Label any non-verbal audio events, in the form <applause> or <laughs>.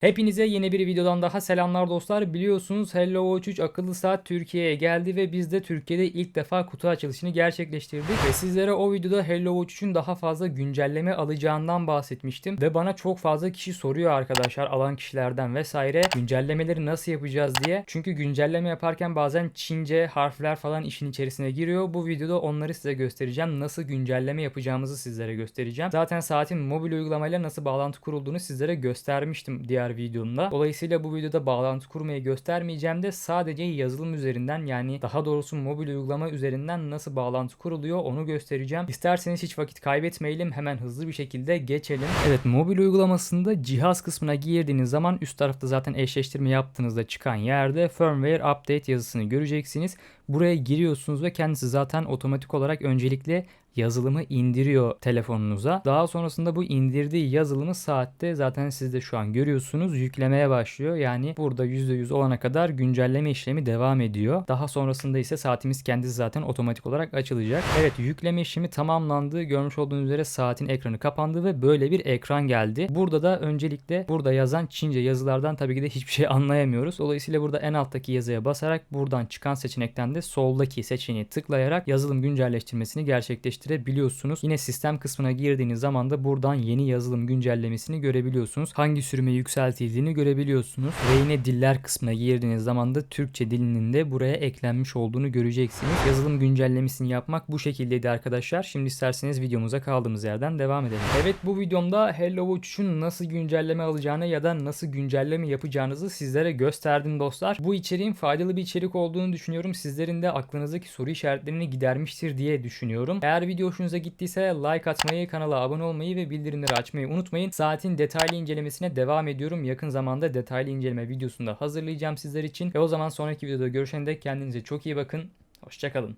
Hepinize yeni bir videodan daha selamlar dostlar. Biliyorsunuz Hello Watch 3 akıllı saat Türkiye'ye geldi ve biz de Türkiye'de ilk defa kutu açılışını gerçekleştirdik. Ve sizlere o videoda Hello Watch 3'ün daha fazla güncelleme alacağından bahsetmiştim. Ve bana çok fazla kişi soruyor arkadaşlar alan kişilerden vesaire güncellemeleri nasıl yapacağız diye. Çünkü güncelleme yaparken bazen Çince harfler falan işin içerisine giriyor. Bu videoda onları size göstereceğim. Nasıl güncelleme yapacağımızı sizlere göstereceğim. Zaten saatin mobil uygulamayla nasıl bağlantı kurulduğunu sizlere göstermiştim diğer videomda. Dolayısıyla bu videoda bağlantı kurmayı göstermeyeceğim de sadece yazılım üzerinden yani daha doğrusu mobil uygulama üzerinden nasıl bağlantı kuruluyor onu göstereceğim. İsterseniz hiç vakit kaybetmeyelim hemen hızlı bir şekilde geçelim. Evet mobil uygulamasında cihaz kısmına girdiğiniz zaman üst tarafta zaten eşleştirme yaptığınızda çıkan yerde firmware update yazısını göreceksiniz. Buraya giriyorsunuz ve kendisi zaten otomatik olarak öncelikle yazılımı indiriyor telefonunuza. Daha sonrasında bu indirdiği yazılımı saatte zaten siz de şu an görüyorsunuz yüklemeye başlıyor. Yani burada %100 olana kadar güncelleme işlemi devam ediyor. Daha sonrasında ise saatimiz kendisi zaten otomatik olarak açılacak. Evet yükleme işlemi tamamlandı. Görmüş olduğunuz üzere saatin ekranı kapandı ve böyle bir ekran geldi. Burada da öncelikle burada yazan Çince yazılardan tabii ki de hiçbir şey <laughs> anlayamıyoruz. Dolayısıyla burada en alttaki yazıya basarak buradan çıkan seçenekten de soldaki seçeneği tıklayarak yazılım güncelleştirmesini gerçekleştirebiliyorsunuz. Yine sistem kısmına girdiğiniz zaman da buradan yeni yazılım güncellemesini görebiliyorsunuz. Hangi sürüme yükseltildiğini görebiliyorsunuz. Ve yine diller kısmına girdiğiniz zaman da Türkçe dilinin de buraya eklenmiş olduğunu göreceksiniz. Yazılım güncellemesini yapmak bu şekildeydi arkadaşlar. Şimdi isterseniz videomuza kaldığımız yerden devam edelim. Evet bu videomda Hello Watch 3'ün nasıl güncelleme alacağını ya da nasıl güncelleme yapacağınızı sizlere gösterdim dostlar. Bu içeriğin faydalı bir içerik olduğunu düşünüyorum. Sizlerin de aklınızdaki soru işaretlerini gidermiştir diye düşünüyorum. Eğer video hoşunuza gittiyse like atmayı, kanala abone olmayı ve bildirimleri açmayı unutmayın. Saatin detaylı incelemesine devam ediyorum. Yakın zamanda detaylı inceleme videosunu da hazırlayacağım sizler için. Ve o zaman sonraki videoda görüşene dek kendinize çok iyi bakın. Hoşçakalın.